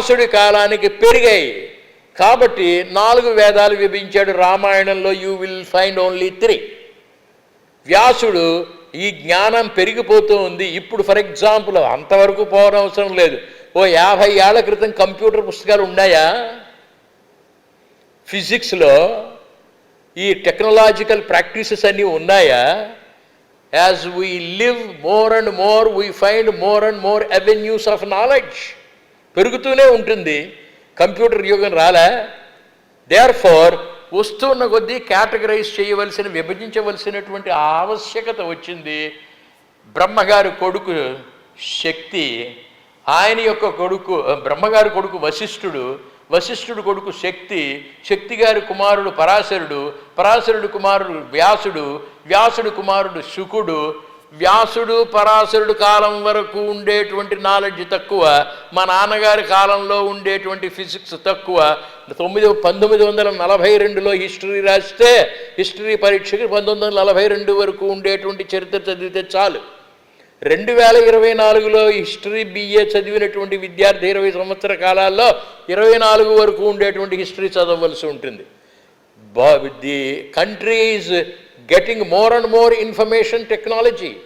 వ్యాసుడి కాలానికి పెరిగాయి. కాబట్టి నాలుగు వేదాలు విభించాడు రామాయణంలో you will find only three. వ్యాసుడు ఈ జ్ఞానం పెరిగిపోతూ ఉంది. ఇప్పుడు ఫర్ ఎగ్జాంపుల్ అంతవరకు పోవనవసరం లేదు. ఓ యాభై ఏళ్ళ క్రితం కంప్యూటర్ పుస్తకాలు ఉన్నాయా? ఫిజిక్స్లో ఈ టెక్నాలజికల్ ప్రాక్టీసెస్ అన్నీ ఉన్నాయా? As we live more and more we find more and more avenues of knowledge. పెరుగుతూనే ఉంటుంది. కంప్యూటర్ యుగం రాలే. దేర్ ఫోర్ వస్తున్న కొద్దీ కేటగరైజ్ చేయవలసిన విభజించవలసినటువంటి ఆవశ్యకత వచ్చింది. బ్రహ్మగారి కొడుకు శక్తి ఆయన యొక్క కొడుకు బ్రహ్మగారి కొడుకు వశిష్ఠుడు వశిష్ఠుడు కొడుకు శక్తి శక్తి గారి కుమారుడు పరాశరుడు పరాశరుడు కుమారుడు వ్యాసుడు వ్యాసుడు కుమారుడు శుకుడు వ్యాసుడు పరాశరుడు కాలం వరకు ఉండేటువంటి నాలెడ్జ్ తక్కువ మా నాన్నగారి కాలంలో ఉండేటువంటి ఫిజిక్స్ తక్కువ. తొమ్మిది పంతొమ్మిది వందల నలభై రెండులో హిస్టరీ రాస్తే హిస్టరీ పరీక్షకి పంతొమ్మిది వందల నలభై రెండు వరకు ఉండేటువంటి చరిత్ర చదివితే చాలు. రెండు వేల ఇరవై నాలుగులో హిస్టరీ బిఏ చదివినటువంటి విద్యార్థి ఇరవై సంవత్సర కాలాల్లో ఇరవై నాలుగు వరకు ఉండేటువంటి హిస్టరీ చదవవలసి ఉంటుంది. The country is getting more and more information technology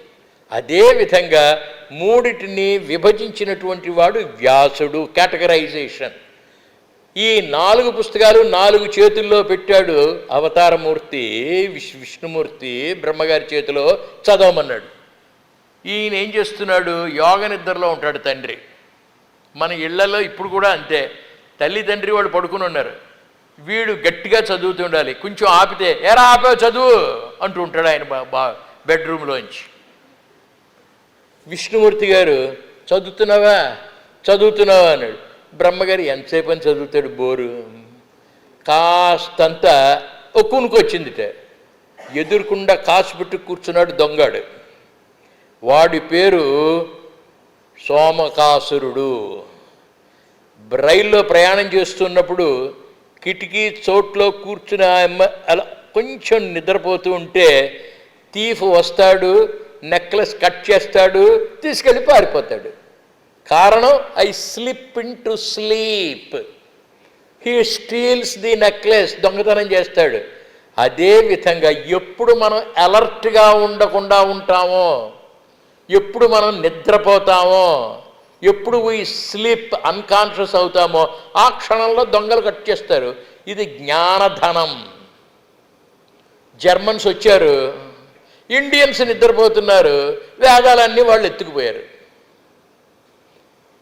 అదే విధంగా మూడిటిని విభజించినటువంటి వాడు వ్యాసుడు కేటగరైజేషన్ ఈ నాలుగు పుస్తకాలు నాలుగు చేతుల్లో పెట్టాడు అవతారమూర్తి విష్ విష్ణుమూర్తి బ్రహ్మగారి చేతిలో చదవమన్నాడు. ఈయన ఏం చేస్తున్నాడు? యోగ నిద్రలో ఉంటాడు తండ్రి. మన ఇళ్ళలో ఇప్పుడు కూడా అంతే. తల్లి తండ్రి వాళ్ళు పడుకుని ఉన్నారు. వీడు గట్టిగా చదువుతుండాలి కొంచెం ఆపితే ఎరా ఆపావు చదువు? అంటూ ఉంటాడు ఆయన బా బెడ్రూమ్లోంచి. విష్ణుమూర్తి గారు చదువుతున్నావా? చదువుతున్నావా? అన్నాడు. బ్రహ్మగారు ఎంతసేపు అని చదువుతాడు బోరు? కాస్తంత ఒక్కునుకొచ్చింది ఎదురుకుండా కాసు పెట్టి కూర్చున్నాడు దొంగాడు. వాడి పేరు సోమకాసురుడు. రైల్లో ప్రయాణం చేస్తున్నప్పుడు కిటికీ చోట్లో కూర్చుని అమ్మ అలా కొంచెం నిద్రపోతూ ఉంటే తీఫ్ వస్తాడు నెక్లెస్ కట్ చేస్తాడు తీసుకెళ్ళి పారిపోతాడు. కారణం I slip into sleep he steals the necklace దొంగతనం చేస్తాడు. అదే విధంగా ఎప్పుడు మనం అలర్ట్గా ఉండకుండా ఉంటామో ఎప్పుడు మనం నిద్రపోతామో ఎప్పుడు ఈ స్లీప్ అన్కాన్షియస్ అవుతామో ఆ క్షణంలో దొంగలు కట్ చేస్తారు. ఇది జ్ఞానధనం. జర్మన్స్ వచ్చారు. ఇండియన్స్ నిద్రపోతున్నారు. వేదాలన్నీ వాళ్ళు ఎత్తుకుపోయారు.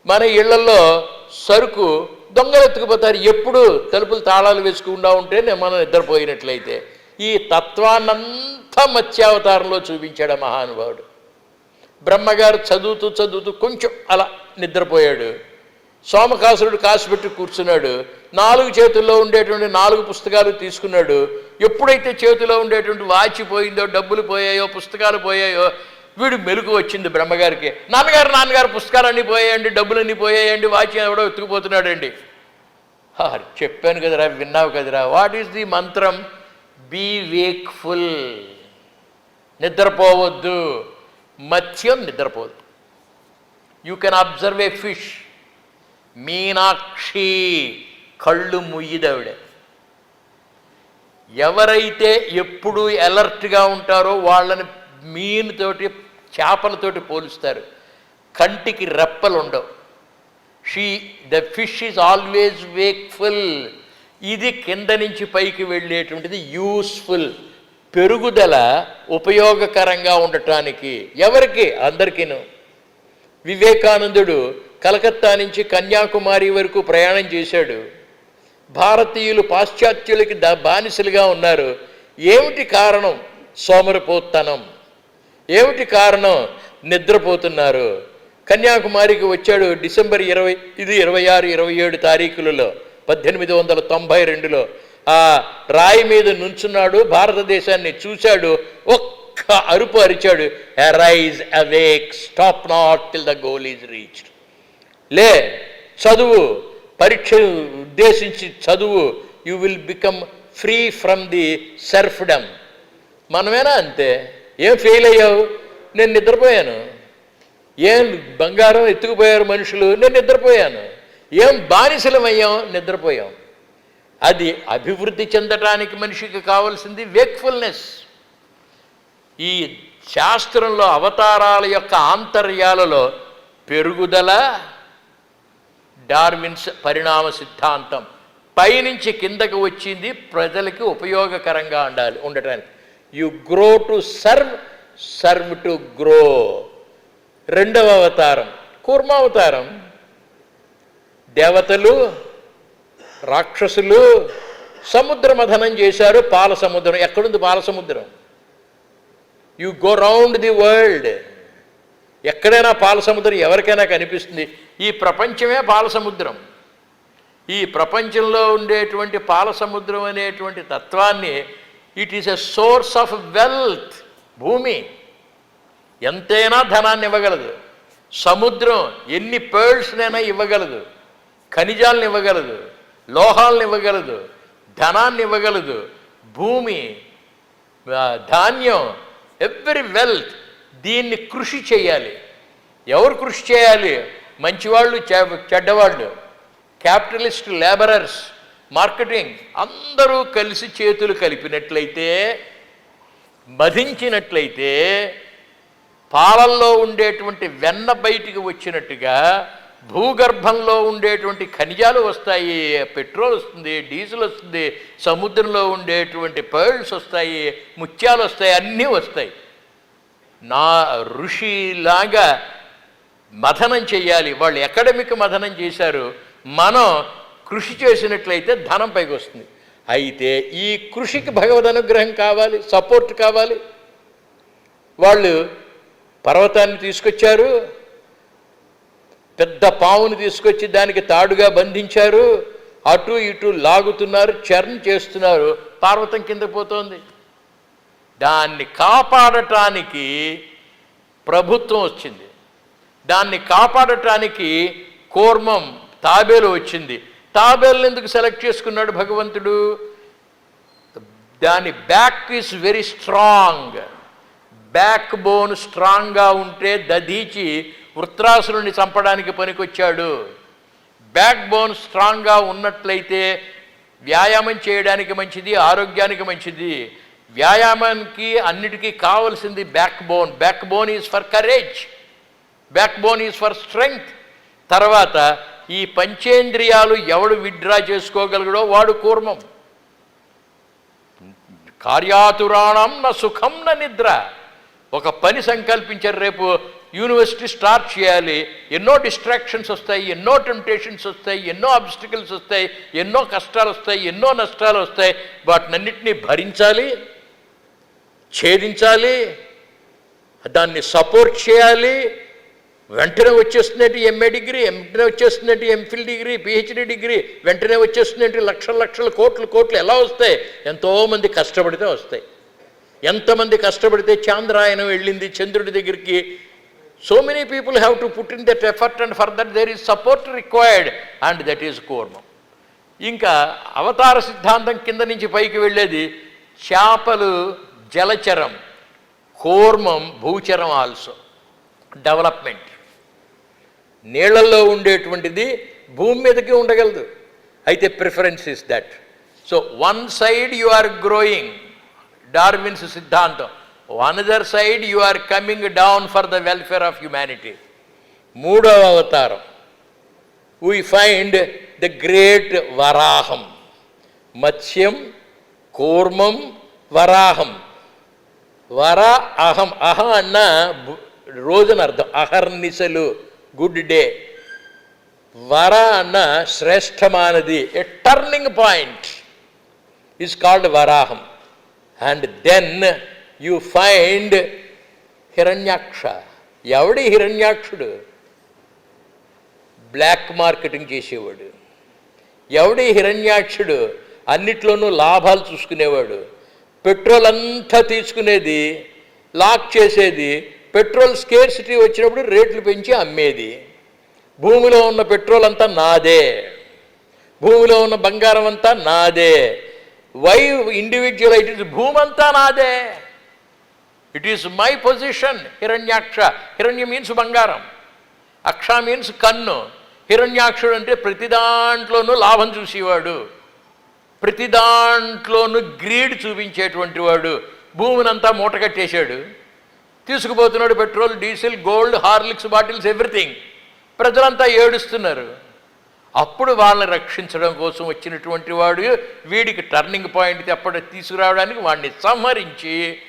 మన ఇళ్ళలో సరుకు దొంగలు ఎత్తుకుపోతారు. ఎప్పుడు తలుపులు తాళాలు వేసుకుండా ఉంటే మనం నిద్రపోయినట్లయితే. ఈ తత్వాన్నంతా మత్స్యావతారంలో చూపించాడు మహానుభావుడు. బ్రహ్మగారు చదువుతూ చదువుతూ కొంచెం అలా నిద్రపోయాడు. సోమకాసురుడు కాసు పెట్టి కూర్చున్నాడు. నాలుగు చేతుల్లో ఉండేటువంటి నాలుగు పుస్తకాలు తీసుకున్నాడు. ఎప్పుడైతే చేతిలో ఉండేటువంటి వాచి పోయిందో డబ్బులు పోయాయో పుస్తకాలు పోయాయో వీడు మెలుగు వచ్చింది బ్రహ్మగారికి. నాన్నగారు నాన్నగారు పుస్తకాలన్నీ పోయాయండి డబ్బులన్నీ పోయాయండి వాచి ఎవడో ఎత్తుకుపోతున్నాడండి చెప్పాను కదరా విన్నావు కదరా what is the mantra? Be wakeful. నిద్రపోవద్దు. మత్స్యం నిద్రపోదు. You can observe a fish Meenakshi కళ్ళు ముయ్యిదవిడ ఎవరైతే ఎప్పుడు అలర్ట్గా ఉంటారో వాళ్ళని మీనుతోటి చేపలతోటి పోలుస్తారు. కంటికి రెప్పలు ఉండవు see the fish is always wakeful. ఇది కింద నుంచి పైకి వెళ్ళేటువంటిది యూస్ఫుల్. పెరుగుదల ఉపయోగకరంగా ఉండటానికి ఎవరికి? అందరికీను. వివేకానందుడు కలకత్తా నుంచి కన్యాకుమారి వరకు ప్రయాణం చేశాడు. భారతీయులు పాశ్చాత్యులకి ద బానిసలుగా ఉన్నారు. ఏమిటి కారణం? సోమరిపోతనం. ఏమిటి కారణం? నిద్రపోతున్నారు. కన్యాకుమారికి వచ్చాడు డిసెంబర్ ఇరవై ఇది ఇరవై ఆరు ఇరవై ఏడు తారీఖులలో పద్దెనిమిది వందల తొంభై రెండులో. ఆ రాయి మీద నుంచున్నాడు భారతదేశాన్ని చూశాడు ఒక్క అరుపు అరిచాడు arise awake stop not till the goal is reached లే చదువు పరీక్ష ఉద్దేశించి చదువు you will become free from the serfdom మనమేనా అంతే? ఏం ఫెయిల్ అయ్యావు? నేను నిద్రపోయాను. ఏం బంగారం ఎత్తుకుపోయారు మనుషులు? నేను నిద్రపోయాను. ఏం బానిసలమయ్యాం? నిద్రపోయాం. అది అభివృద్ధి చెందటానికి మనిషికి కావాల్సింది వేక్ఫుల్నెస్ ఈ శాస్త్రంలో అవతారాల యొక్క ఆంతర్యాలలో పెరుగుదల డార్విన్స్ పరిణామ సిద్ధాంతం పైనుంచి కిందకు వచ్చింది ప్రజలకి ఉపయోగకరంగా ఉండాలి ఉండటానికి. You grow to serve serve to grow రెండవ అవతారం కూర్మావతారం దేవతలు రాక్షసులు సముద్ర మథనం చేశారు పాల సముద్రం ఎక్కడుంది పాల సముద్రం you go round the world ఎక్కడైనా పాల సముద్రం ఎవరికైనా కనిపిస్తుంది. ఈ ప్రపంచమే పాల సముద్రం ఈ ప్రపంచంలో ఉండేటువంటి పాల సముద్రం అనేటువంటి తత్వాన్ని it is a source of wealth భూమి. ఎంతైనా ధనాన్ని ఇవ్వగలదు. సముద్రం ఎన్ని పేర్ల్స్నైనా ఇవ్వగలదు. ఖనిజాలను ఇవ్వగలదు. లోహాలను ఇవ్వగలదు. ధనాన్ని ఇవ్వగలదు. భూమి ధాన్యం ఎవ్రీ వెల్త్ దీన్ని కృషి చేయాలి. ఎవరు కృషి చేయాలి? మంచివాళ్ళు చెడ్డవాళ్ళు క్యాపిటలిస్ట్ లేబరర్స్ మార్కెటింగ్ అందరూ కలిసి చేతులు కలిపినట్లయితే మధించినట్లయితే పాలల్లో ఉండేటువంటి వెన్న బయటికి వచ్చినట్టుగా భూగర్భంలో ఉండేటువంటి ఖనిజాలు వస్తాయి పెట్రోల్ వస్తుంది డీజిల్ వస్తుంది సముద్రంలో ఉండేటువంటి పర్ల్స్ వస్తాయి ముత్యాలు వస్తాయి అన్నీ వస్తాయి. నా ఋషిలాగా మథనం చేయాలి. వాళ్ళు అకాడమిక్ మథనం చేశారు. మనం కృషి చేసినట్లయితే ధనం పైకి వస్తుంది. అయితే ఈ కృషికి భగవద్ అనుగ్రహం కావాలి సపోర్ట్ కావాలి. వాళ్ళు పర్వతాన్ని తీసుకొచ్చారు. పెద్ద పావుని తీసుకొచ్చి దానికి తాడుగా బంధించారు. అటు ఇటు లాగుతున్నారు చర్న్ చేస్తున్నారు. పార్వతం కింద పోతోంది. దాన్ని కాపాడటానికి ప్రభుత్వం వచ్చింది. దాన్ని కాపాడటానికి కూర్మం తాబేలు వచ్చింది. తాబేలు ఎందుకు సెలెక్ట్ చేసుకున్నాడు భగవంతుడు? దాని back is very strong backbone స్ట్రాంగ్గా ఉంటే దధీచి వృత్రాసురుణ్ణి చంపడానికి పనికొచ్చాడు. బ్యాక్ బోన్ స్ట్రాంగ్గా ఉన్నట్లయితే వ్యాయామం చేయడానికి మంచిది ఆరోగ్యానికి మంచిది. వ్యాయామానికి అన్నిటికీ కావలసింది backbone backbone is for courage. Backbone is for strength. తర్వాత ఈ పంచేంద్రియాలు ఎవడు విడ్డ్రా చేసుకోగలగడో వాడు కూర్మం. కార్యాతురాణం నా సుఖం నా నిద్ర. ఒక పని సంకల్పించారు రేపు యూనివర్సిటీ స్టార్ట్ చేయాలి. ఎన్నో డిస్ట్రాక్షన్స్ వస్తాయి ఎన్నో టెంప్టేషన్స్ వస్తాయి ఎన్నో అబ్స్టికల్స్ వస్తాయి ఎన్నో కష్టాలు వస్తాయి ఎన్నో నష్టాలు వస్తాయి. వాటినన్నింటినీ భరించాలి ఛేదించాలి దాన్ని సపోర్ట్ చేయాలి. వెంటనే వచ్చేస్తున్నట్టు ఎంఏ డిగ్రీ వెంటనే వచ్చేస్తున్నట్టు ఎంఫిల్ డిగ్రీ పిహెచ్డి డిగ్రీ వెంటనే వచ్చేస్తున్నట్టు లక్షల లక్షల కోట్లు కోట్లు ఎలా వస్తాయి? ఎంతోమంది కష్టపడితే వస్తాయి. ఎంతమంది కష్టపడితే చాంద్రాయనం వెళ్ళింది చంద్రుడి దగ్గరికి so many people have to put in that effort and for that there is support required and that is కూర్మం ఇంకా అవతార సిద్ధాంతం కింద నుంచి పైకి వెళ్ళేది చేపలు జలచరం కూర్మం భూచరం ఆల్సో డెవలప్మెంట్ నీళ్ళలో ఉండేటువంటిది భూమి మీదకి ఉండగలదు అయితే preference is that so one side you are growing Darwin's సిద్ధాంతం another side you are coming down for the welfare of humanity మూడవ అవతారం. వీ ఫైండ్ ద గ్రేట్ వరాహం మత్స్యం కూర్మం వరాహం వర అహం అహ అన్న రోజున అర్థం. అహర్నిశలు గుడ్ డే వర అన్న శ్రేష్టమైనది. A turning point is called వరాహం and then you find Hiranyaksha ఎవడి హిరణ్యాక్షుడు? బ్లాక్ మార్కెటింగ్ చేసేవాడు. ఎవడి హిరణ్యాక్షుడు? అన్నిట్లోనూ లాభాలు చూసుకునేవాడు. పెట్రోల్ అంతా తీసుకునేది లాక్ చేసేది పెట్రోల్ స్కేర్సిటీ వచ్చినప్పుడు రేట్లు పెంచి అమ్మేది. భూమిలో ఉన్న పెట్రోల్ అంతా నాదే. భూమిలో ఉన్న బంగారం అంతా నాదే. వై ఇండివిజువల్ ఇట్ భూమంతా నాదే. It is my position Hiranyaksha Hiranya means బంగారం. అక్ష మీన్స్ కన్ను హిరణ్యాక్షుడు అంటే ప్రతి దాంట్లోనూ లాభం చూసేవాడు. ప్రతి దాంట్లోనూ గ్రీడ్ చూపించేటువంటి వాడు భూమినంతా మూట కట్టేశాడు. తీసుకుపోతున్నాడు petrol diesel gold Horlicks bottles everything. ప్రజలంతా ఏడుస్తున్నారు. అప్పుడు వాళ్ళని రక్షించడం కోసం వచ్చినటువంటి వాడు వీడికి టర్నింగ్ పాయింట్ తెప్పటి తీసుకురావడానికి వాడిని సంహరించి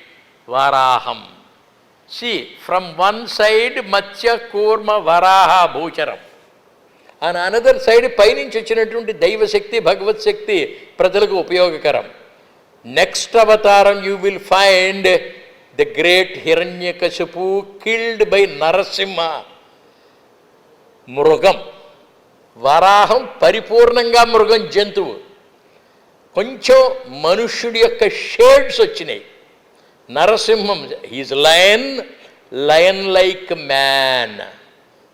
వరాహం. See from one side Matsya Kurma Varaha భూచరం. And another side పైనుంచి వచ్చినటువంటి దైవశక్తి భగవత్ శక్తి ప్రజలకు ఉపయోగకరం. నెక్స్ట్ అవతారం you will find the great Hiranyakashipu killed by Narasimha. మృగం. వరాహం పరిపూర్ణంగా మృగం జంతువు. కొంచెం మనుష్యుడి యొక్క షేడ్స్ వచ్చినాయి. Narasimham he's lion lion like man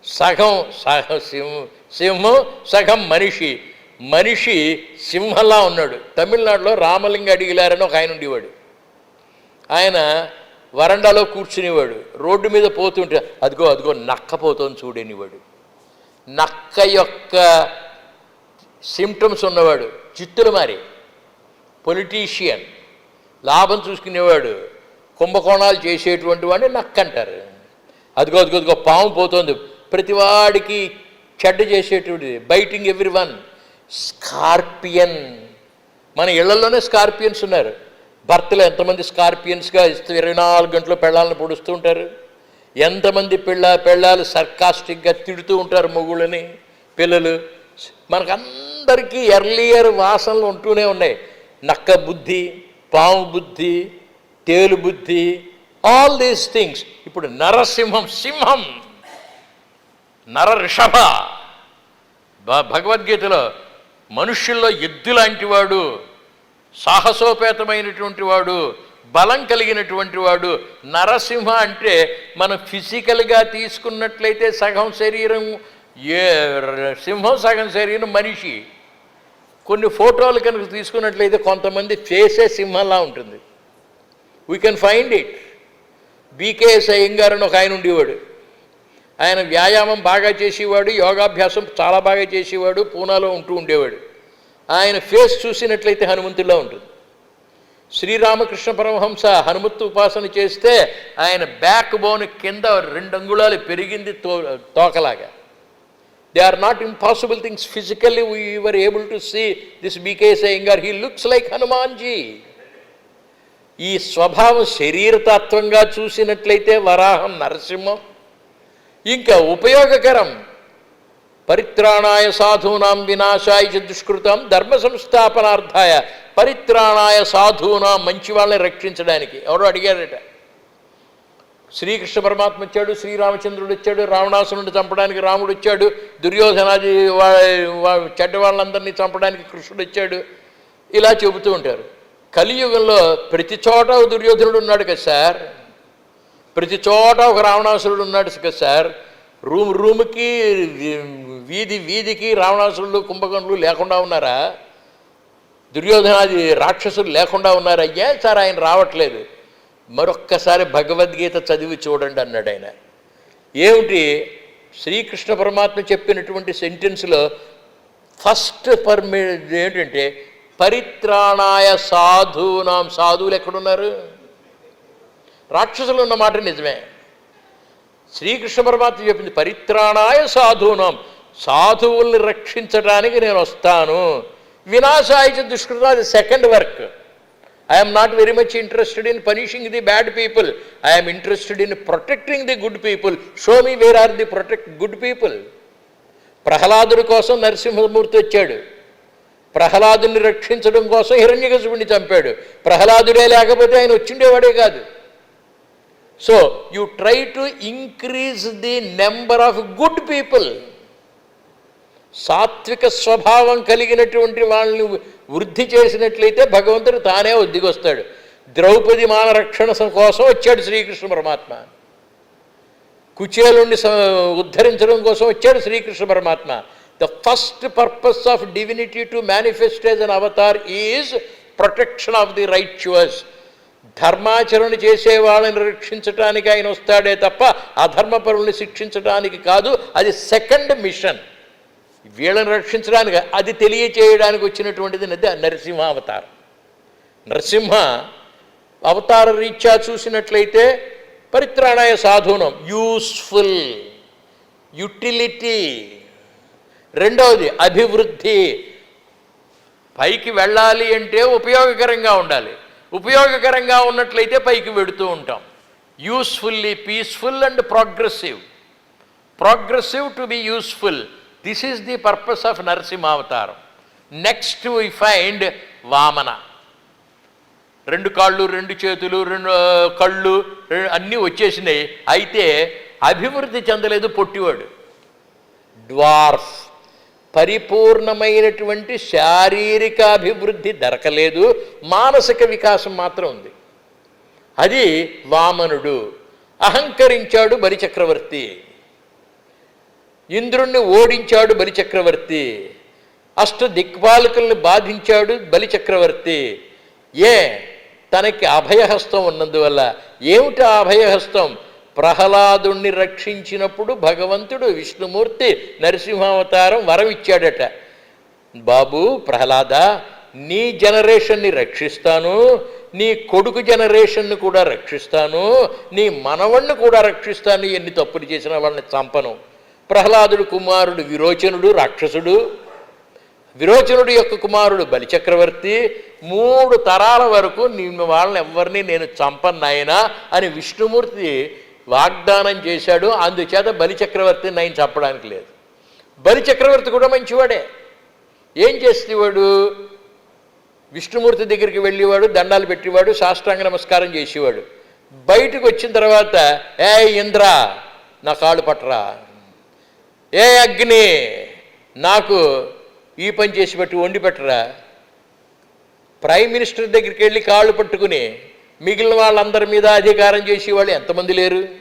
సగం సగ సింహ సింహం సగం మనిషి మనిషి సింహంలా ఉన్నాడు తమిళనాడులో రామలింగ అడిగిలారని ఒక ఆయన ఉండేవాడు ఆయన వరండాలో కూర్చునేవాడు రోడ్డు మీద పోతుంటే అదిగో అదిగో నక్క పోతోంది చూడనివాడు నక్క యొక్క సిమ్టమ్స్ ఉన్నవాడు చిత్తులు మారి పొలిటీషియన్ లాభం చూసుకునేవాడు కుంభకోణాలు చేసేటువంటి వాడిని నక్క అంటారు అదిగో అదిగో అదిగో పాము పోతుంది. ప్రతివాడికి చెడ్డ చేసేటువంటిది. Biting everyone scorpion. మన ఇళ్ళలోనే స్కార్పియన్స్ ఉన్నారు. భర్తలు ఎంతమంది స్కార్పియన్స్గా ఇస్తూ ఇరవై నాలుగు గంటలు పెళ్ళాలను పొడుస్తూ ఉంటారు. ఎంతమంది పెళ్ళ పెళ్ళాలు సర్కాస్టిక్గా తిడుతూ ఉంటారు మొగుళ్ళని పిల్లలు. మనకందరికీ ఎర్లియర్ వాసనలు ఉంటూనే ఉన్నాయి. నక్క బుద్ధి పాము బుద్ధి తేలుబుద్ధి ఆల్ దీస్ థింగ్స్ ఇప్పుడు నరసింహం సింహం నర రిషభ భ- భగవద్గీతలో మనుష్యుల్లో ఎద్దు లాంటి వాడు సాహసోపేతమైనటువంటి వాడు బలం కలిగినటువంటి వాడు నరసింహ అంటే మనం ఫిజికల్గా తీసుకున్నట్లయితే సగం శరీరం ఏ సింహం సగం శరీరం మనిషి. కొన్ని ఫోటోలు కనుక తీసుకున్నట్లయితే కొంతమంది ఫేసే సింహంలా ఉంటుంది. We can find it BKS Iyengar అని ఒక ఆయన ఉండేవాడు. ఆయన వ్యాయామం బాగా చేసేవాడు యోగాభ్యాసం చాలా బాగా చేసేవాడు పూనాలో ఉంటూ ఉండేవాడు. ఆయన ఫేస్ చూసినట్లయితే హనుమంతుల్లో ఉంటుంది. శ్రీరామకృష్ణ పరమహంస హనుమత్తు ఉపాసన చేస్తే ఆయన బ్యాక్ బోన్ కింద రెండు అంగుళాలు పెరిగింది తో తోకలాగా. They are not impossible things physically were able to see this BKS Iyengar he looks like Hanumanji ఈ స్వభావం శరీరతత్వంగా చూసినట్లయితే వరాహం నరసింహం. ఇంకా ఉపయోగకరం. పరిత్రాణాయ సాధూనాం వినాశాయ చ దుష్కృతం ధర్మ సంస్థాపనార్థాయ పరిత్రాణాయ సాధూనాం మంచి వాళ్ళని రక్షించడానికి. ఎవరో అడిగారట. శ్రీకృష్ణ పరమాత్మ వచ్చాడు శ్రీరామచంద్రుడు వచ్చాడు రావణాసురుడిని చంపడానికి రాముడు వచ్చాడు దుర్యోధనాది వా- చెడ్డ వాళ్ళందరినీ చంపడానికి కృష్ణుడు వచ్చాడు. ఇలా చెబుతూ ఉంటారు. కలియుగంలో ప్రతి చోట ఒక దుర్యోధనుడు ఉన్నాడు కదా సార్? ప్రతి చోట ఒక రావణాసురుడు ఉన్నాడు కదా సార్? రూమ్ రూమ్కి వీధి వీధికి రావణాసురులు కుంభకర్ణులు లేకుండా ఉన్నారా? దుర్యోధనాది రాక్షసులు లేకుండా ఉన్నారా? ఏం సార్ ఆయన రావట్లేదు. మరొక్కసారి భగవద్గీత చదివి చూడండి అన్నాడు ఆయన. ఏమిటి? శ్రీకృష్ణ పరమాత్మ చెప్పినటువంటి సెంటెన్స్లో ఫస్ట్ పర్మి ఏంటంటే పరిత్రాణాయ సాధూనాం సాధువులు ఎక్కడున్నారు? రాక్షసులు ఉన్నమాట నిజమే. శ్రీకృష్ణ పరమాత్మ చెప్పింది పరిత్రాణాయ సాధూనాం సాధువుల్ని రక్షించడానికి నేను వస్తాను. వినాశాయ దుష్కృత అది second work I'm not very much interested in punishing the bad people I'm interested in protecting the good people show me where are the protect good people ప్రహ్లాదుడి కోసం నరసింహమూర్తి వచ్చాడు. ప్రహ్లాదుని రక్షించడం కోసం హిరణ్యకశిపుణ్ణి చంపాడు. ప్రహ్లాదుడే లేకపోతే ఆయన వచ్చిండేవాడే కాదు. So you try to increase the number of good people సాత్విక స్వభావం కలిగినటువంటి వాళ్ళని వృద్ధి చేసినట్లయితే భగవంతుడు తానే వద్దికొస్తాడు ద్రౌపది మాన రక్షణ కోసం వచ్చాడు శ్రీకృష్ణ పరమాత్మ. కుచేలుణ్ణి స- ఉద్ధరించడం కోసం వచ్చాడు శ్రీకృష్ణ పరమాత్మ. The first purpose of divinity to manifest as an Avatar is protection of the righteous ధర్మాచరణ చేసే వాళ్ళని రక్షించటానికి ఆయన వస్తాడే తప్ప అధర్మపరుల్ని శిక్షించడానికి కాదు అది సెకండ్ మిషన్ వీళ్ళని రక్షించడానికి అది తెలియచేయడానికి వచ్చినటువంటిది నరసింహ అవతారం. నరసింహ అవతార రీత్యా చూసినట్లయితే పరిత్రాణాయ సాధూనం యూస్ఫుల్ యుటిలిటీ రెండవది అభివృద్ధి. పైకి వెళ్ళాలి అంటే ఉపయోగకరంగా ఉండాలి. ఉపయోగకరంగా ఉన్నట్లయితే పైకి వెడుతూ ఉంటాం. Usefully peaceful and progressive progressive to be useful this is the purpose of నరసింహావతారం next we find Vamana రెండు కాళ్ళు రెండు చేతులు రెండు కళ్ళు అన్నీ వచ్చేసినాయి. అయితే అభివృద్ధి చెందలేదు పొట్టివాడు. డ్వార్ఫ్ పరిపూర్ణమైనటువంటి శారీరక అభివృద్ధి దొరకలేదు. మానసిక వికాసం మాత్రం ఉంది. అది వామనుడు అహంకరించాడు బలిచక్రవర్తి. ఇంద్రుణ్ణి ఓడించాడు బలిచక్రవర్తి. అష్ట దిక్పాలకుల్ని బాధించాడు బలిచక్రవర్తి. ఏ? తనకి అభయహస్తం ఉన్నందువల్ల. ఏమిటి అభయహస్తం? ప్రహ్లాదుణ్ణి రక్షించినప్పుడు భగవంతుడు విష్ణుమూర్తి నరసింహావతారం వరం ఇచ్చాడట బాబు ప్రహ్లాద నీ జనరేషన్ని రక్షిస్తాను నీ కొడుకు జనరేషన్ను కూడా రక్షిస్తాను నీ మనవణ్ణి కూడా రక్షిస్తాను ఎన్ని తప్పులు చేసినా వాళ్ళని చంపను. ప్రహ్లాదుడు కుమారుడు విరోచనుడు రాక్షసుడు. విరోచనుడు యొక్క కుమారుడు బలిచక్రవర్తి. మూడు తరాల వరకు నిన్ను వాళ్ళని ఎవరిని నేను చంపన్నాయనా అని విష్ణుమూర్తి వాగ్దానం చేశాడు అందుచేత బలిచక్రవర్తిని నేను చెప్పడానికి లేదు. బలిచక్రవర్తి కూడా మంచివాడే. ఏం చేసేవాడు? విష్ణుమూర్తి దగ్గరికి వెళ్ళేవాడు దండాలు పెట్టేవాడు సాష్టాంగ నమస్కారం చేసేవాడు. బయటకు వచ్చిన తర్వాత ఏ ఇంద్ర నా కాళ్ళు పట్టరా. ఏ అగ్ని నాకు ఈ పని చేసి పెట్టి వండి పెట్టరా. ప్రైమ్ మినిస్టర్ దగ్గరికి వెళ్ళి కాళ్ళు పట్టుకుని మిగిలిన వాళ్ళందరి మీద అధికారం చేసేవాళ్ళు ఎంతమంది లేరు?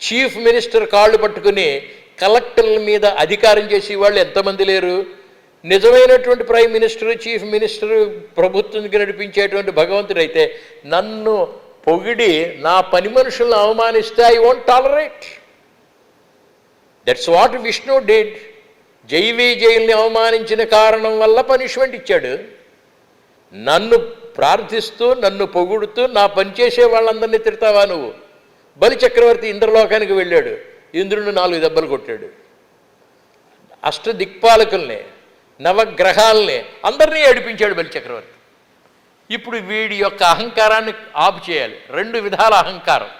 చీఫ్ మినిస్టర్ కాళ్ళు పట్టుకుని కలెక్టర్ల మీద అధికారం చేసేవాళ్ళు ఎంతమంది లేరు? నిజమైనటువంటి ప్రైమ్ మినిస్టర్ చీఫ్ మినిస్టర్ ప్రభుత్వానికి నడిపించేటువంటి భగవంతుడైతే నన్ను పొగిడి నా పని మనుషులను అవమానిస్తే I won't tolerate that's what Vishnu did జైవీ జైల్ని అవమానించిన కారణం వల్ల పనిష్మెంట్ ఇచ్చాడు. నన్ను ప్రార్థిస్తూ నన్ను పొగుడుతూ నా పనిచేసే వాళ్ళందరినీ తిడతావా నువ్వు? బలి చక్రవర్తి ఇంద్రలోకానికి వెళ్ళాడు. ఇంద్రుడు నాలుగు దెబ్బలు కొట్టాడు. అష్టదిక్పాలకుల్ని నవగ్రహాల్ని అందరినీ ఏడిపించాడు బలి చక్రవర్తి. ఇప్పుడు వీడి యొక్క అహంకారాన్ని ఆపు చేయాలి. రెండు విధాల అహంకారం.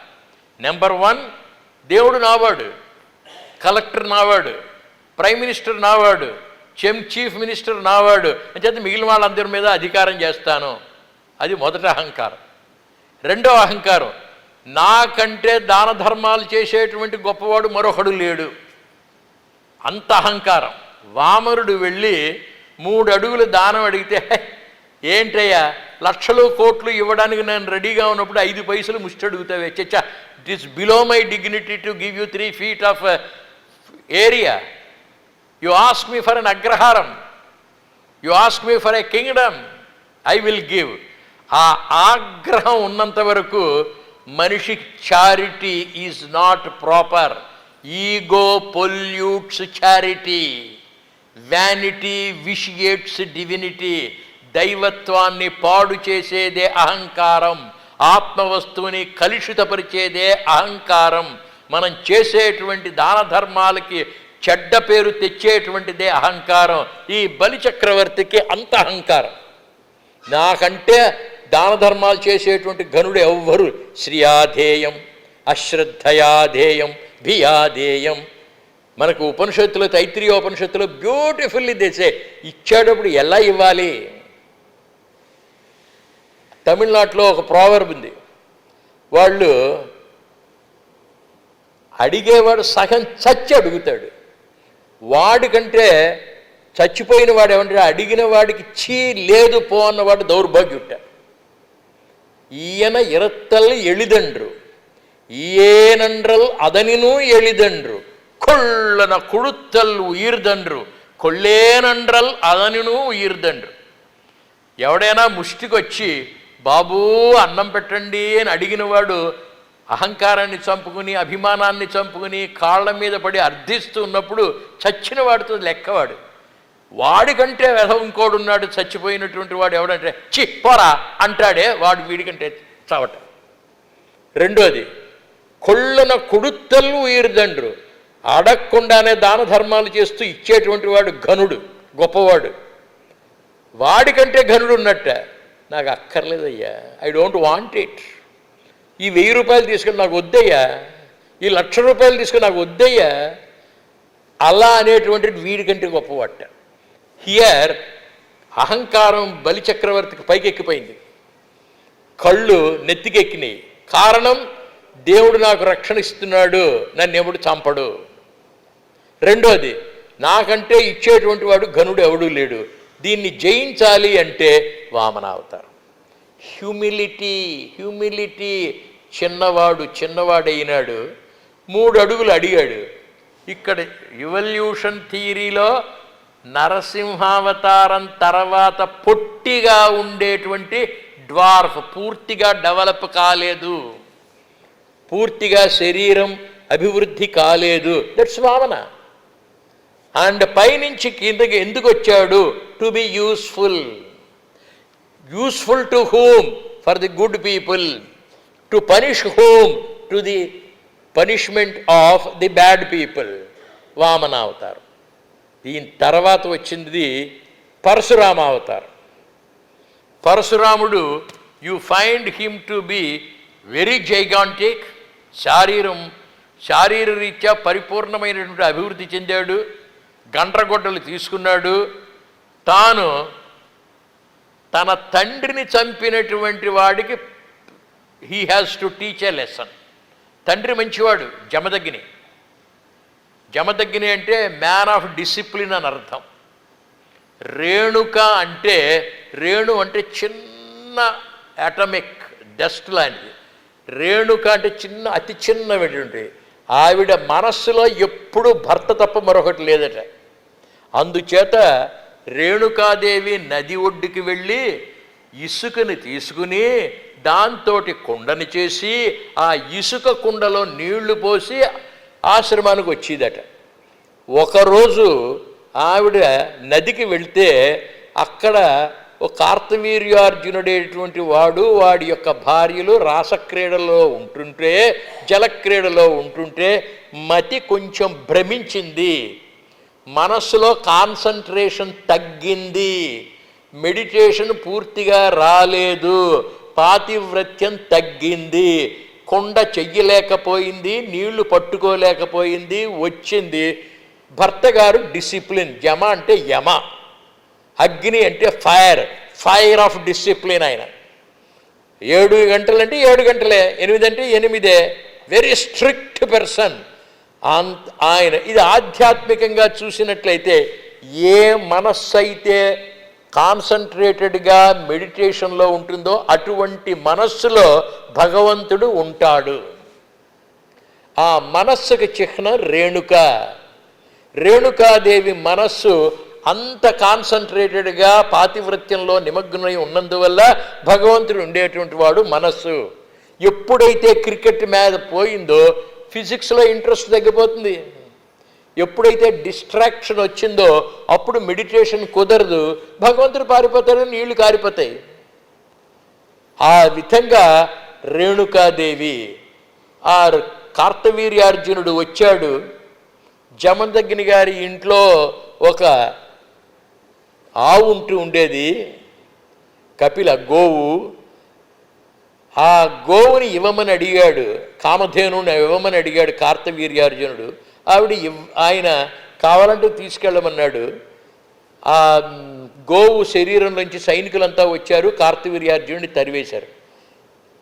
నెంబర్ వన్ దేవుడు నావాడు కలెక్టర్ నావాడు ప్రైమ్ మినిస్టర్ నావాడు చెమ్ చీఫ్ మినిస్టర్ నావాడు. అని చేత మిగిలిన వాళ్ళందరి మీద అధికారం చేస్తాను. అది మొదట అహంకారం. రెండో అహంకారం నాకంటే దాన ధర్మాలు చేసేటువంటి గొప్పవాడు మరొకడు లేడు. అంత అహంకారం. వామరుడు వెళ్ళి మూడు అడుగులు దానం అడిగితే ఏంటయ్యా లక్షలు కోట్లు ఇవ్వడానికి నేను రెడీగా ఉన్నప్పుడు ఐదు పైసలు ముష్టి అడుగుతావే చచ్చా it is below my dignity to give you three feet of area you ask me for an Agraharam you ask me for a kingdom I will give ఆ ఆగ్రహం ఉన్నంత వరకు మనిషి charity is not proper ego pollutes charity vanity vitiates divinity దైవత్వాన్ని పాడు చేసేదే అహంకారం ఆత్మవస్తువుని కలుషితపరిచేదే అహంకారం మనం చేసేటువంటి దాన ధర్మాలకి చెడ్డ పేరు తెచ్చేటువంటిదే అహంకారం ఈ బలిచక్రవర్తికి అంత అహంకారం నాకంటే దాన ధర్మాలు చేసేటువంటి గనుడు ఎవ్వరు? శ్రియాధేయం అశ్రద్ధయాధేయం భియాధేయం. మనకు ఉపనిషత్తులో తైత్రీయ ఉపనిషత్తులో బ్యూటిఫుల్లీ దేశే ఇచ్చేటప్పుడు ఎలా ఇవ్వాలి? తమిళనాడులో ఒక ప్రావర్బ్ ఉంది. వాళ్ళు అడిగేవాడు సగం చచ్చి అడుగుతాడు. వాడికంటే చచ్చిపోయిన వాడు ఏమంటే అడిగిన వాడికి చీ లేదు పో అన్నవాడు దౌర్భాగ్యుట్ట ఈయన ఇరత్తల్ ఎళిదండ్రు. ఈయనండ్రల్ అదనినూ ఎళిదండ్రు. కొళ్ళన కుడుత్తల్ ఉయిర్దండ్రు. కొళ్ళేనండ్రల్ అదనిను ఉయిర్దండ్రు. ఎవడైనా ముష్టికొచ్చి బాబూ అన్నం పెట్టండి అని అడిగినవాడు అహంకారాన్ని చంపుకుని అభిమానాన్ని చంపుకుని కాళ్ళ మీద పడి అర్థిస్తూ ఉన్నప్పుడు చచ్చిన వాడితో లెక్కవాడు. వాడికంటే వెధవ ఇంకోడు ఉన్నాడు చచ్చిపోయినటువంటి వాడు ఎవడంటే చి పోరా అంటాడే వాడు వీడికంటే చావట. రెండోది కొళ్ళన కొడుత్తల్లు ఈరుదండ్రు. అడగకుండానే దాన ధర్మాలు చేస్తూ ఇచ్చేటువంటి వాడు ఘనుడు గొప్పవాడు. వాడికంటే ఘనుడు ఉన్నట్ట నాకు అక్కర్లేదయ్యా. I don't want it. ఈ వెయ్యి రూపాయలు తీసుకుని నాకు వద్దయ్యా. ఈ లక్ష రూపాయలు తీసుకుని నాకు వద్దయ్యా. అలా అనేటువంటిది వీడికంటే గొప్పవాట హియర్ అహంకారం బలి చక్రవర్తికి పైకెక్కిపోయింది. కళ్ళు నెత్తికెక్కినాయి. కారణం దేవుడు నాకు రక్షణ ఇస్తున్నాడు నన్ను ఎవడు చంపడు. రెండోది నాకంటే ఇచ్చేటువంటి వాడు ఘనుడు ఎవడూ లేడు. దీన్ని జయించాలి అంటే వామనావతారం హ్యూమిలిటీ హ్యూమిలిటీ చిన్నవాడు చిన్నవాడైనాడు. మూడు అడుగులు అడిగాడు. ఇక్కడ ఇవల్యూషన్ థియరీలో నరసింహావతారం తర్వాత పొట్టిగా ఉండేటువంటి డ్వార్ఫ్ పూర్తిగా డెవలప్ కాలేదు. పూర్తిగా శరీరం అభివృద్ధి కాలేదు. దట్స్ భావన. అండ్ పైనుంచి కిందకి ఎందుకు వచ్చాడు? To be useful useful to whom for the good people to punish whom to the punishment of the bad people Vamana అవతారం దీని తర్వాత వచ్చింది పరశురామ అవతారం. పరశురాముడు you find him to be very gigantic శారీరం శారీరరీత్యా పరిపూర్ణమైనటువంటి అభివృద్ధి చెందాడు గండ్రగొడ్డలు తీసుకున్నాడు. తాను తన తండ్రిని చంపినటువంటి వాడికి he has to teach a lesson తండ్రి మంచివాడు జమదగ్ని. జమదగ్ని అంటే మ్యాన్ ఆఫ్ డిసిప్లిన్ అని అర్థం. రేణుక అంటే రేణు అంటే చిన్న అటమిక్ డస్ట్ లాంటిది. రేణుక అంటే చిన్న అతి చిన్నటువంటి ఆవిడ మనస్సులో ఎప్పుడు భర్త తప్ప మరొకటి లేదట. అందుచేత రేణుకాదేవి నది ఒడ్డుకి వెళ్ళి ఇసుకని తీసుకుని దాంతోటి కుండని చేసి ఆ ఇసుక కుండలో నీళ్ళు పోసి ఆశ్రమానికి వచ్చేదట. ఒకరోజు ఆవిడ నదికి వెళ్తే అక్కడ ఒక కార్తవీర్యార్జునుడేటువంటి వాడు వాడి యొక్క భార్యలు రాసక్రీడలో ఉంటుంటే జలక్రీడలో ఉంటుంటే మతి కొంచెం భ్రమించింది. మనస్సులో కాన్సన్ట్రేషన్ తగ్గింది. మెడిటేషన్ పూర్తిగా రాలేదు. పాతివ్రత్యం తగ్గింది. కొండ చెయ్యలేకపోయింది నీళ్ళు పట్టుకోలేకపోయింది వచ్చింది. భర్త గారు డిసిప్లిన్ యమ అంటే యమ. అగ్ని అంటే ఫైర్ ఫైర్ ఆఫ్ డిసిప్లిన్ ఆయన. ఏడు గంటలంటే ఏడు గంటలే ఎనిమిది అంటే ఎనిమిదే. వెరీ స్ట్రిక్ట్ పర్సన్ అంత ఆయన ఇది ఆధ్యాత్మికంగా చూసినట్లయితే ఏ మనస్సు అయితే కాన్సన్ట్రేటెడ్గా మెడిటేషన్లో ఉంటుందో అటువంటి మనస్సులో భగవంతుడు ఉంటాడు. ఆ మనస్సుకి చిహ్నం రేణుక. రేణుకాదేవి మనస్సు అంత కాన్సన్ట్రేటెడ్గా పాతివృత్యంలో నిమగ్నమై ఉన్నందువల్ల భగవంతుడు ఉండేటువంటి వాడు మనస్సు. ఎప్పుడైతే క్రికెట్ మీద పోయిందో ఫిజిక్స్లో ఇంట్రెస్ట్ తగ్గిపోతుంది. ఎప్పుడైతే డిస్ట్రాక్షన్ వచ్చిందో అప్పుడు మెడిటేషన్ కుదరదు. భగవంతుడు పారిపోతాడు నీళ్ళు కారిపోతాయి. ఆ విధంగా రేణుకాదేవి ఆ కార్తవీర్యార్జునుడు వచ్చాడు. జమందగ్ని గారి ఇంట్లో ఒక ఆవు ఉంటూ ఉండేది కపిల గోవు. ఆ గోవుని ఇవ్వమని అడిగాడు. కామధేనుని ఇవ్వమని అడిగాడు కార్తవీర్యార్జునుడు. ఆవిడ ఆయన కావాలంటే తీసుకెళ్ళమన్నాడు. ఆ గోవు శరీరం నుంచి సైనికులంతా వచ్చారు కార్తవీర్యార్జునుడిని తరివేశారు.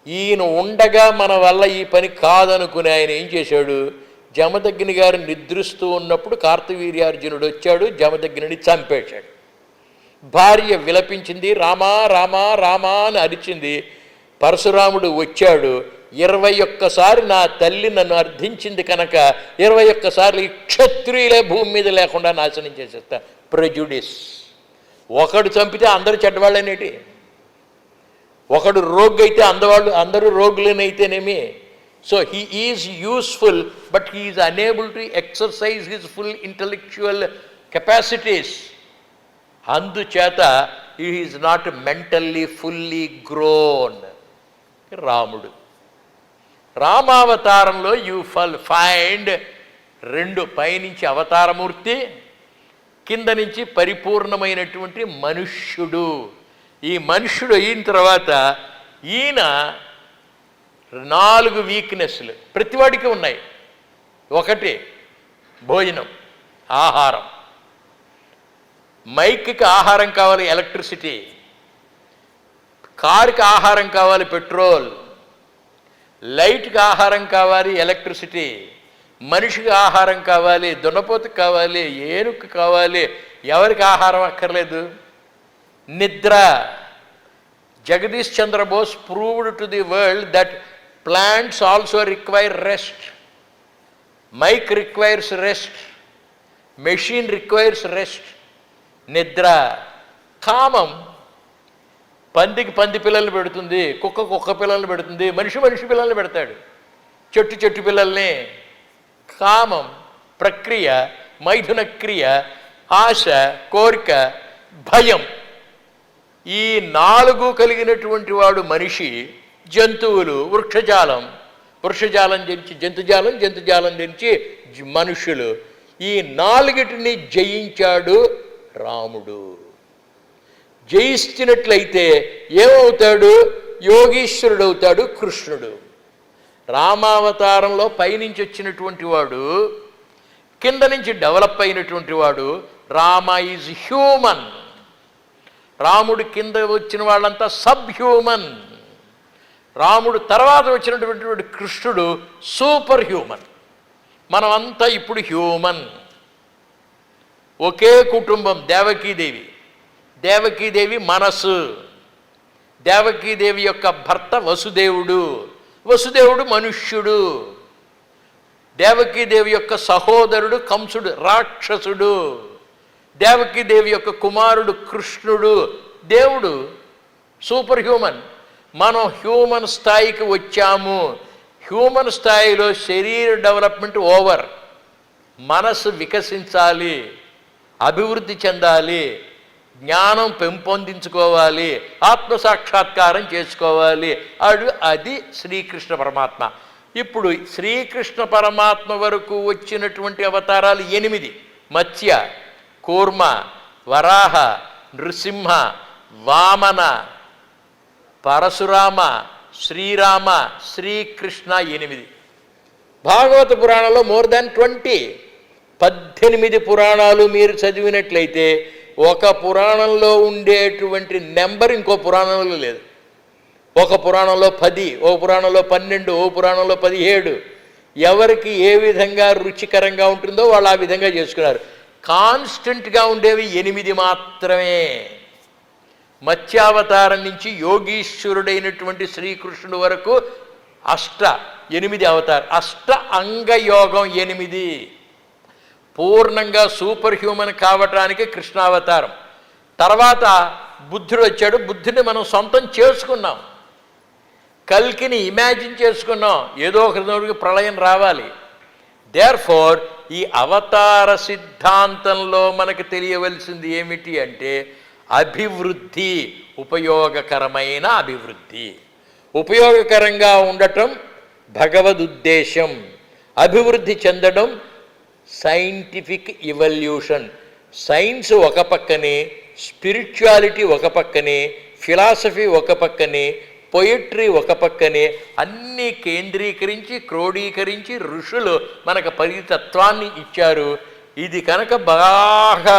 ఈయన ఉండగా మన వల్ల ఈ పని కాదనుకుని ఆయన ఏం చేశాడు? జమదగ్ని గారు నిద్రిస్తూ ఉన్నప్పుడు కార్తవీర్యార్జునుడు వచ్చాడు జమదగ్ని చంపేశాడు. భార్య విలపించింది రామా రామా రామా అని అరిచింది. పరశురాముడు వచ్చాడు ఇరవై ఒక్కసారి నా తల్లి నన్ను అర్థించింది కనుక ఇరవై ఒక్కసార్లు ఈ క్షత్రియులే భూమి మీద లేకుండా నాశనం చేసేస్తా. ప్రెజుడిస్ ఒకడు చంపితే అందరూ చెడ్డవాళ్ళనేటి? ఒకడు రోగ్ అయితే అందవాళ్ళు అందరూ రోగులనైతేనేమి? So he is useful but he unable to exercise his full intellectual capacities అందుచేత he is not mentally fully grown. రాముడు. రామావతారంలో యూ ఫల్ ఫైండ్ రెండు పైనుంచి అవతారమూర్తి కింద నుంచి పరిపూర్ణమైనటువంటి మనుష్యుడు. ఈ మనుష్యుడు అయిన తర్వాత ఈయన నాలుగు వీక్నెస్లు ప్రతివాడికి ఉన్నాయి. ఒకటి భోజనం ఆహారం. మైక్కి ఆహారం కావాలి ఎలక్ట్రిసిటీ. కారుకి ఆహారం కావాలి పెట్రోల్. లైట్కి ఆహారం కావాలి ఎలక్ట్రిసిటీ. మనిషికి ఆహారం కావాలి దున్నపోతుకి కావాలి ఏనుకు కావాలి ఎవరికి ఆహారం అక్కర్లేదు? నిద్ర. Jagadish Chandra Bose proved to the world that plants also require rest. Mike requires rest. Machine requires rest. నిద్ర. కామం. పందికి పంది పిల్లల్ని పెడుతుంది కుక్క కుక్క పిల్లల్ని పెడుతుంది మనిషి మనిషి పిల్లల్ని పెడతాడు. చెట్టు చెట్టు పిల్లల్ని కామం ప్రక్రియ మైథున క్రియ ఆశ కోరిక భయం. ఈ నాలుగు కలిగినటువంటి వాడు మనిషి జంతువులు వృక్షజాలం. వృక్షజాలం జరించి జంతుజాలం జంతుజాలం జరించి మనుషులు. ఈ నాలుగిటిని జయించాడు రాముడు. జయిస్తున్నట్లయితే ఏమవుతాడు? యోగీశ్వరుడు అవుతాడు కృష్ణుడు. రామావతారంలో పైనుంచి వచ్చినటువంటి వాడు కింద నుంచి డెవలప్ అయినటువంటి వాడు రామ ఈజ్ హ్యూమన్. రాముడు కింద వచ్చిన వాళ్ళంతా సబ్ హ్యూమన్. రాముడు తర్వాత వచ్చినటువంటి కృష్ణుడు సూపర్ హ్యూమన్. మనమంతా ఇప్పుడు హ్యూమన్. ఒకే కుటుంబం దేవకీదేవి. దేవకీదేవి మనసు. దేవకీదేవి యొక్క భర్త వసుదేవుడు. వసుదేవుడు మనుష్యుడు. దేవకీదేవి యొక్క సహోదరుడు కంసుడు రాక్షసుడు. దేవకీదేవి యొక్క కుమారుడు కృష్ణుడు. దేవుడు సూపర్ హ్యూమన్. మనం హ్యూమన్ స్థాయికి వచ్చాము. హ్యూమన్ స్థాయిలో శరీర డెవలప్మెంట్ ఓవర్. మనసు వికసించాలి. అభివృద్ధి చెందాలి. జ్ఞానం పెంపొందించుకోవాలి ఆత్మసాక్షాత్కారం చేసుకోవాలి. అడు అది శ్రీకృష్ణ పరమాత్మ. ఇప్పుడు శ్రీకృష్ణ పరమాత్మ వరకు వచ్చినటువంటి అవతారాలు ఎనిమిది. మత్స్య కూర్మ వరాహ నృసింహ వామన పరశురామ శ్రీరామ శ్రీకృష్ణ ఎనిమిది. భాగవత పురాణంలో మోర్ దాన్ ట్వంటీ. పద్దెనిమిది పురాణాలు మీరు చదివినట్లయితే ఒక పురాణంలో ఉండేటువంటి నెంబర్ ఇంకో పురాణంలో లేదు. ఒక పురాణంలో పది ఓ పురాణంలో పన్నెండు ఓ పురాణంలో పదిహేడు. ఎవరికి ఏ విధంగా రుచికరంగా ఉంటుందో వాళ్ళు ఆ విధంగా చేసుకున్నారు. కాన్స్టెంట్గా ఉండేవి ఎనిమిది మాత్రమే. మత్స్యావతారం నుంచి యోగీశ్వరుడైనటువంటి శ్రీకృష్ణుడు వరకు అష్ట ఎనిమిది అవతారం అష్ట అంగయోగం ఎనిమిది. పూర్ణంగా సూపర్ హ్యూమన్ కావటానికి కృష్ణావతారం. తర్వాత బుద్ధుడు వచ్చాడు. బుద్ధుని మనం సొంతం చేసుకున్నాం. కల్కిని ఇమాజిన్ చేసుకున్నాం. ఏదో ఒకరికి ప్రళయం రావాలి. దేర్ ఫోర్ ఈ అవతార సిద్ధాంతంలో మనకు తెలియవలసింది ఏమిటి అంటే అభివృద్ధి ఉపయోగకరమైన అభివృద్ధి. ఉపయోగకరంగా ఉండటం భగవదుద్దేశం. అభివృద్ధి చెందడం సైంటిఫిక్ ఇవల్యూషన్. సైన్స్ ఒక పక్కనే స్పిరిచువాలిటీ ఒక పక్కనే ఫిలాసఫీ ఒక పక్కనే పొయిట్రీ ఒక పక్కనే అన్నీ కేంద్రీకరించి క్రోడీకరించి ఋషులు మనకు పరితత్వాన్ని ఇచ్చారు. ఇది కనుక బాగా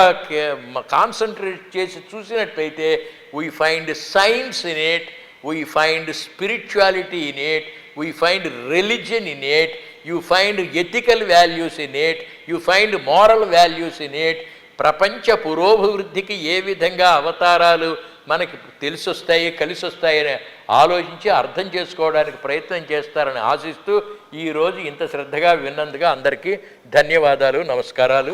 కాన్సన్ట్రేట్ చేసి చూసినట్లయితే we find science in it we find spirituality in it we find religion in it you find ethical values in it you find moral values in it ప్రపంచ పురోభివృద్ధికి ఏ విధంగా అవతారాలు మనకి తెలిసొస్తాయి కలిసి వస్తాయని ఆలోచించి అర్థం చేసుకోవడానికి ప్రయత్నం చేస్తారని ఆశిస్తూ ఈరోజు ఇంత శ్రద్ధగా విన్నందుగా అందరికీ ధన్యవాదాలు నమస్కారాలు.